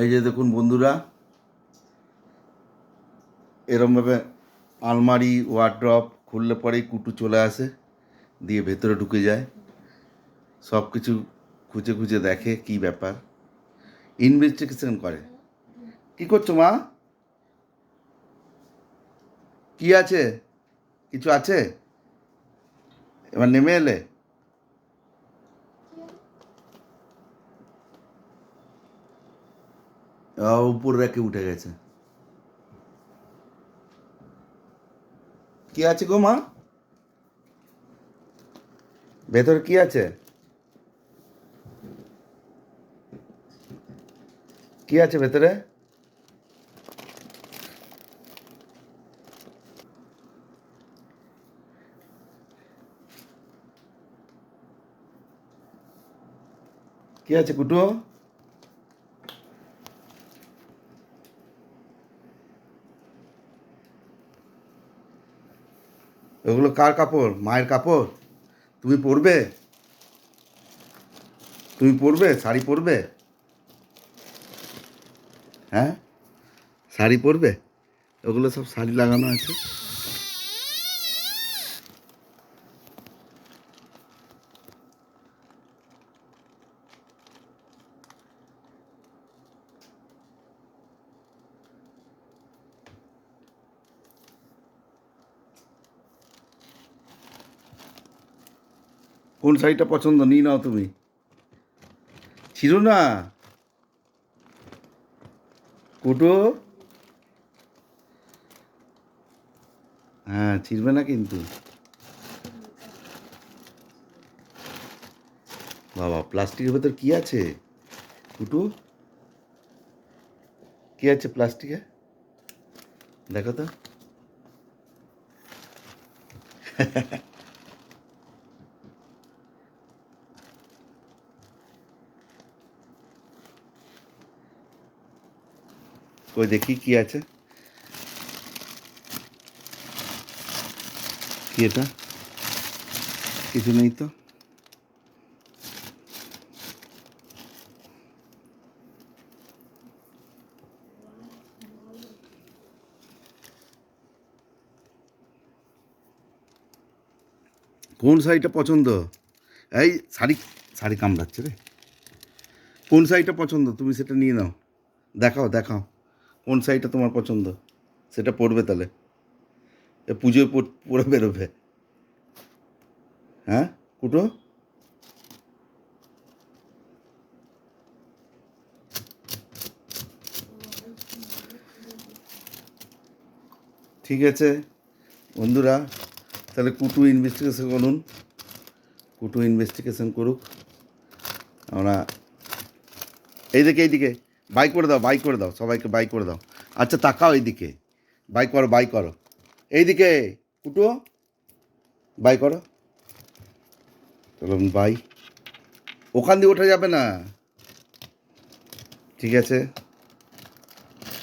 এই যে দেখুন বন্ধুরা এরমভাবে আলমারি ওয়ার্ড্রপ খুললে পরেই কুটু চলে আসে, দিয়ে ভেতরে ঢুকে যায়। সব কিছু খুঁজে খুঁজে দেখে কি ব্যাপার। ইনভেস্টিগেশন করে। কি করছ মা? কি আছে? কিছু আছে? এবার নেমে এলে? উপর রেখে উঠে গেছে। কি আছে গো মা? ভেতরে কি আছে? কি আছে ভেতরে? কি আছে কুটু? ওগুলো কার কাপড়? মায়ের কাপড়? তুমি পরবে? তুমি পরবে? শাড়ি পরবে? হ্যাঁ? শাড়ি পরবে? ওগুলো সব শাড়ি লাগানো আছে। কোন শাড়িটা পছন্দ? নিয়ে নাও তুমি। ছিল না কুটো। হ্যাঁ ছিড়বে না কিন্তু। বাবা, প্লাস্টিকের ভেতর কি আছে? কুটু। কি আছে প্লাস্টিকে? দেখো তো। ওই দেখি কি আছে। কি এটা? কিছু নেই তো। কোন শাড়িটা পছন্দ? এই শাড়ি শাড়ি কামড়াচ্ছে রে। কোন শাড়িটা পছন্দ? তুমি সেটা নিয়ে নাও। দেখাও দেখাও। কোন শাড়িটা তোমার পছন্দ? সেটা পরবে তাহলে। এ পুজোয় পর- বেরোবে। হ্যাঁ কুটো? ঠিক আছে। বন্ধুরা, তাহলে কুটু ইনভেস্টিগেশন করুন। কুটু ইনভেস্টিগেশন করুক। আমরা এইদিকে এইদিকে বাই করে দাও বাই করে দাও, সবাইকে বাই করে দাও। আচ্ছা তাকাও এইদিকে। বাই করো বাই করো। এইদিকে কুটুও বাই করো। চলুন বাই ওখান দিয়ে ওঠা যাবে না। ঠিক আছে।